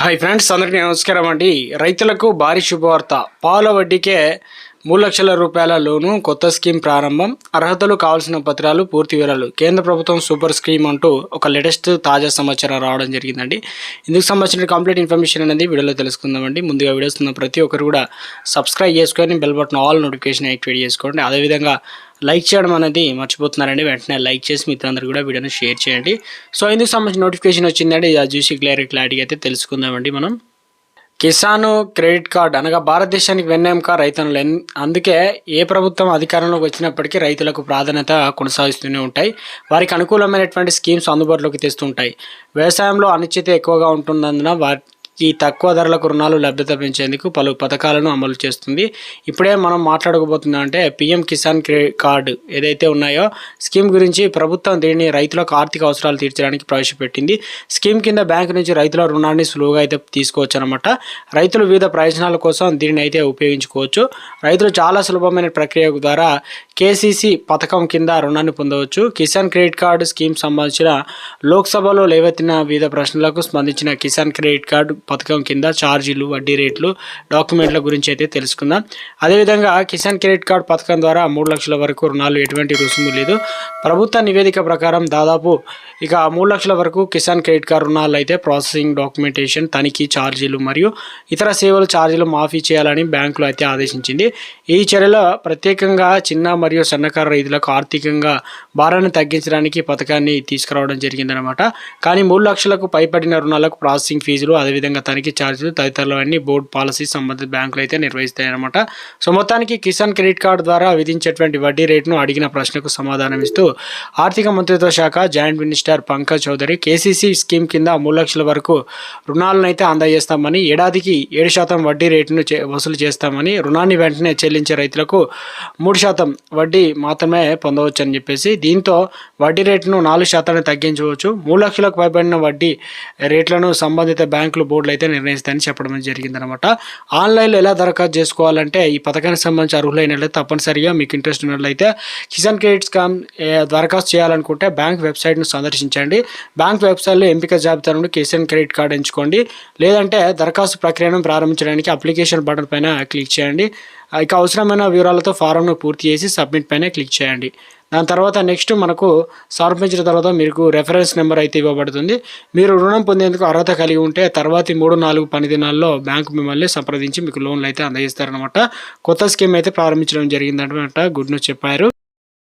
Hi friends అందరికీ నమస్కారం అండి. రైతులకు భారీ శుభవార్త. పాల వడ్డీకే మూడు లక్షల రూపాయల లోను కొత్త స్కీమ్ ప్రారంభం. అర్హతలు కావాల్సిన పత్రాలు పూర్తి వివరాలు కేంద్ర ప్రభుత్వం సూపర్ స్కీమ్ అంటూ ఒక లేటెస్ట్ తాజా సమాచారం రావడం జరిగిందండి. ఇందుకు సంబంధించిన కంప్లీట్ ఇన్ఫర్మేషన్ అనేది వీడియోలో తెలుసుకుందామండి. ముందుగా వీడియోస్ ప్రతి ఒక్కరు కూడా సబ్స్క్రైబ్ చేసుకొని bell button all notification activate చేసుకోండి. అదేవిధంగా లైక్ చేయడం అనేది మర్చిపోతున్నారండి. వెంటనే లైక్ చేసి మిత్రులందరూ కూడా వీడియోని షేర్ చేయండి. సో ఇందుకు సంబంధించిన నోటిఫికేషన్ వచ్చిందండి. అది చూసి క్లియర్ క్లారిటీ అయితే తెలుసుకుందామండి మనం. కిసాన్ క్రెడిట్ కార్డ్ అనగా భారతదేశానికి వెన్నెంక రైతన్నులు. ఎన్- అందుకే ఏ ప్రభుత్వం అధికారంలోకి వచ్చినప్పటికీ రైతులకు ప్రాధాన్యత కొనసాగిస్తూనే ఉంటాయి. వారికి అనుకూలమైనటువంటి స్కీమ్స్ అందుబాటులోకి తెస్తుంటాయి వ్యవసాయంలో అనిశ్చిత ఎక్కువగా ఉంటున్నందున ఈ తక్కువ ధరలకు రుణాలు లభ్యత పెంచేందుకు పలు పథకాలను అమలు చేస్తుంది. ఇప్పుడే మనం మాట్లాడకపోతుందంటే అంటే పిఎం కిసాన్ క్రెడిట్ కార్డు ఏదైతే ఉన్నాయో స్కీమ్ గురించి ప్రభుత్వం దీనిని రైతులకు ఆర్థిక అవసరాలు తీర్చడానికి ప్రవేశపెట్టింది. స్కీమ్ కింద బ్యాంకు నుంచి రైతుల రుణాన్ని సులువుగా అయితే తీసుకోవచ్చు అనమాట రైతులు వివిధ ప్రయోజనాల కోసం దీనిని అయితే ఉపయోగించుకోవచ్చు. రైతులు చాలా సులభమైన ప్రక్రియ ద్వారా కేసీసీ పథకం కింద రుణాన్ని పొందవచ్చు. కిసాన్ క్రెడిట్ కార్డు స్కీమ్ సంబంధించిన లోక్సభలో లేవెత్తిన వివిధ ప్రశ్నలకు స్పందించిన కిసాన్ క్రెడిట్ కార్డు పథకం కింద ఛార్జీలు వడ్డీ రేట్లు డాక్యుమెంట్ల గురించి అయితే తెలుసుకుందాం. అదేవిధంగా కిసాన్ క్రెడిట్ కార్డు పథకం ద్వారా మూడు లక్షల వరకు రుణాలు ఎటువంటి రుసుము లేదు. ప్రభుత్వ నివేదిక ప్రకారం దాదాపు ఇక మూడు లక్షల వరకు కిసాన్ క్రెడిట్ కార్డు రుణాలు అయితే ప్రాసెసింగ్ డాక్యుమెంటేషన్ తనిఖీ ఛార్జీలు మరియు ఇతర సేవల ఛార్జీలు మాఫీ చేయాలని బ్యాంకులు అయితే ఆదేశించింది. ఈ చర్యలో ప్రత్యేకంగా చిన్న మరియు సన్నకారు రైతులకు ఆర్థికంగా భారాన్ని తగ్గించడానికి పథకాన్ని తీసుకురావడం జరిగిందనమాట కానీ మూడు లక్షలకు పైపడిన రుణాలకు ప్రాసెసింగ్ ఫీజులు అదేవిధంగా తనిఖీ ఛార్జీలు తదితరులు అన్ని బోర్డు పాలసీ సంబంధిత బ్యాంకులు అయితే నిర్వహిస్తాయి అనమాట సో మొత్తానికి కిసాన్ క్రెడిట్ కార్డు ద్వారా విధించేటువంటి వడ్డీ రేటును అడిగిన ప్రశ్నకు సమాధానం ఇస్తూ ఆర్థిక మంత్రిత్వ శాఖ joint minister Pankaj Chaudhary KCC scheme కింద మూడు లక్షల వరకు రుణాలను అయితే అందజేస్తామని ఏడాదికి ఏడు శాతం వడ్డీ రేటును చే- వసూలు చేస్తామని రుణాన్ని వెంటనే చెల్లించే రైతులకు మూడు శాతం వడ్డీ మాత్రమే పొందవచ్చు అని చెప్పేసి దీంతో వడ్డీ రేటును నాలుగు శాతాన్ని తగ్గించవచ్చు. మూడు లక్షలకు పైబడిన వడ్డీ రేట్లను సంబంధిత బ్యాంకులు బోర్డులు అయితే నిర్ణయిస్తాయని చెప్పడం జరిగిందనమాట. ఆన్లైన్లో ఎలా దరఖాస్తు చేసుకోవాలంటే ఈ పథకానికి సంబంధించి అర్హులైనట్లయితే తప్పనిసరిగా మీకు ఇంట్రెస్ట్ ఉన్నట్లయితే కిసాన్ క్రెడిట్ స్కామ్ దరఖాస్తు చేయాలనుకుంటే బ్యాంక్ వెబ్సైట్ను సందర్శించండి. బ్యాంక్ వెబ్సైట్లో ఎంపిక జాబితా నుండి కిసాన్ క్రెడిట్ కార్డ్ ఎంచుకోండి. లేదంటే దరఖాస్తు ప్రక్రియను ప్రారంభించడానికి అప్లికేషన్ బటన్ పైన క్లిక్ చేయండి. ఇక అవసరమైన వివరాలతో ఫారంను పూర్తి చేసి సబ్మిట్ పైన క్లిక్ చేయండి. దాని తర్వాత నెక్స్ట్ మనకు సమర్పించిన తర్వాత మీకు రెఫరెన్స్ నెంబర్ అయితే ఇవ్వబడుతుంది. మీరు రుణం పొందేందుకు అర్హత కలిగి ఉంటే తర్వాతి మూడు నాలుగు పని దినాల్లో బ్యాంకు మిమ్మల్ని సంప్రదించి మీకు లోన్లు అయితే అందజేస్తారనమాట కొత్త స్కీమ్ అయితే ప్రారంభించడం జరిగిందనమాట గుడ్ న్యూస్ చెప్పారు.